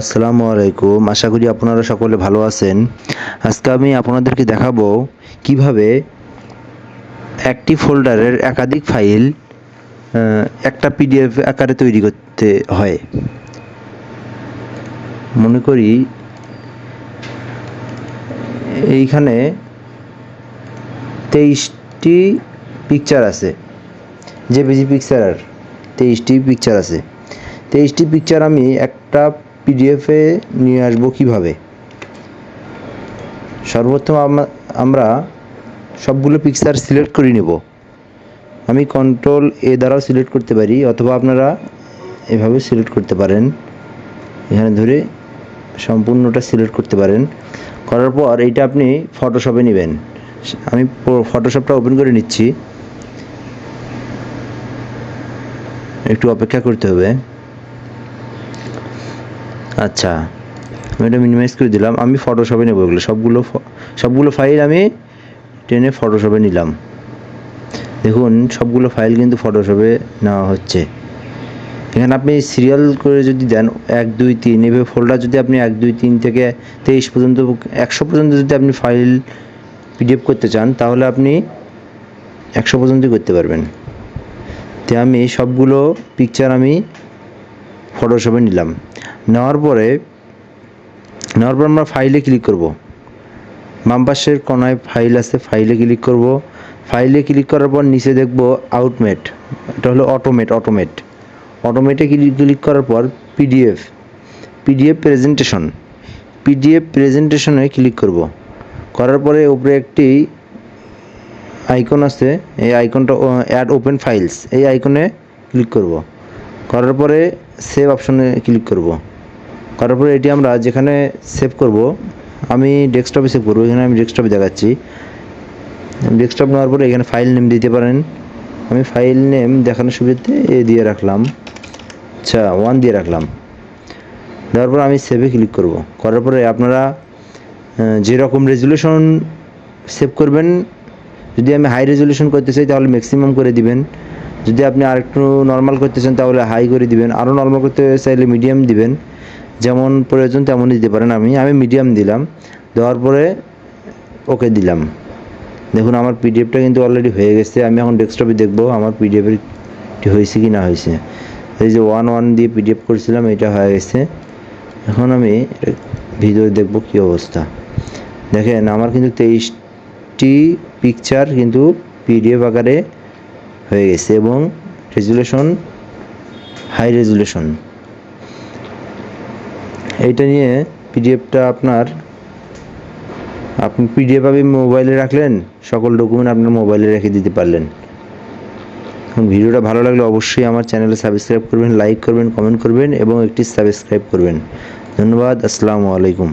আসসালামু আলাইকুম। আশা করি আপনারা সকলে ভালো আছেন। আজকে আমি আপনাদেরকে দেখাবো কীভাবে একটি ফোল্ডারের একাধিক ফাইল একটা পিডিএফ আকারে তৈরি করতে হয়। মনে করি এইখানে তেইশটি পিকচার আছে। বেজি পিকচার তেইশটি পিকচার আছে। তেইশটি পিকচার আমি একটা পিডিএফে নিয়ে আসব কীভাবে? সর্বপ্রথম আমরা সবগুলো পিকচার সিলেক্ট করে নেব। আমি কন্ট্রোল এ দ্বারাও সিলেক্ট করতে পারি, অথবা আপনারা এভাবে সিলেক্ট করতে পারেন। এখানে ধরে সম্পূর্ণটা সিলেক্ট করতে পারেন। করার পর এইটা আপনি ফটোশপে নেবেন। আমি ফটোশপটা ওপেন করে নিচ্ছি। একটু অপেক্ষা করতে হবে। আচ্ছা আমি এটা মিনিমাইজ করে দিলাম, আমি ফটোশপে নেব এগুলো, সবগুলো সবগুলো ফাইল আমি টেনে ফটোশপে নিলাম। দেখুন, সবগুলো ফাইল কিন্তু ফটোশপে নেওয়া হচ্ছে। এখানে আপনি সিরিয়াল করে যদি দেন, এক, দুই, তিন, এভাবে ফোল্ডার যদি আপনি এক, দুই, তিন থেকে তেইশ পর্যন্ত, একশো পর্যন্ত যদি আপনি ফাইল পিডিএফ করতে চান, তাহলে আপনি একশো পর্যন্তই করতে পারবেন। তো আমি সবগুলো পিকচার আমি ফটোশপে নিলাম। নেওয়ার পরে, নেওয়ার পর আমরা ফাইলে ক্লিক করব। বাম পাশের কোনায় ফাইল আছে ফাইলে ক্লিক করব। ফাইলে ক্লিক করার পর নিচে দেখব আউটমেট এটা হলো অটোমেট অটোমেট অটোমেটে ক্লিক ক্লিক করার পর পিডিএফ পিডিএফ প্রেজেন্টেশন পিডিএফ প্রেজেন্টেশনে ক্লিক করব। করার পরে উপরে একটি আইকন আছে, এই আইকনটা অ্যাড ওপেন ফাইলস এই আইকনে ক্লিক করব। করার পরে সেভ অপশনে ক্লিক করব। করার পরে এটি আমরা যেখানে সেভ করব, আমি ডেস্কটপে সেভ করব, এখানে আমি ডেস্কটপে দেখাচ্ছি। ডেস্কটপ নেওয়ার পরে এখানে ফাইল নেম দিতে পারেন। আমি ফাইল নেম দেখানোর সুবিধাতে এ দিয়ে রাখলাম। আচ্ছা ওয়ান দিয়ে রাখলাম। দেওয়ার পর আমি সেভে ক্লিক করব। করার পরে আপনারা যেরকম রেজুলেশন সেভ করবেন, যদি আমি হাই রেজুলেশন করতে চাই, তাহলে ম্যাক্সিমাম করে দিবেন। যদি আপনি আরেকটু নর্মাল করতে চান, তাহলে হাই করে দিবেন। আরও নর্মাল করতে চাইলে মিডিয়াম দিবেন। যেমন প্রয়োজন তেমনই দিতে পারেন আমি। আমি মিডিয়াম দিলাম, দেওয়ার পরে ওকে দিলাম। দেখুন, আমার পিডিএফটা কিন্তু অলরেডি হয়ে গেছে। আমি এখন ডেস্কটপে দেখব আমার পিডিএফের হয়েছে কি না হয়েছে। এই যে ওয়ান ওয়ান দিয়ে পিডিএফ করেছিলাম, এটা হয়ে গেছে। এখন আমি ভিডিও দেখব কী অবস্থা। দেখেন, আমার কিন্তু তেইশটি পিকচার কিন্তু পিডিএফ আকারে হয়ে গেছে এবং রেজুলেশন হাই রেজুলেশন এইটা নিয়ে পিডিএফটা আপনার, আপনি পিডিএফ আপনি মোবাইলে রাখলেন, সকল ডকুমেন্ট আপনার মোবাইলে রেখে দিতে পারলেন। এখন ভিডিওটা ভালো লাগলে অবশ্যই আমার চ্যানেলে সাবস্ক্রাইব করবেন লাইক করবেন কমেন্ট করবেন এবং একটি সাবস্ক্রাইব করবেন। ধন্যবাদ, আসসালামু আলাইকুম।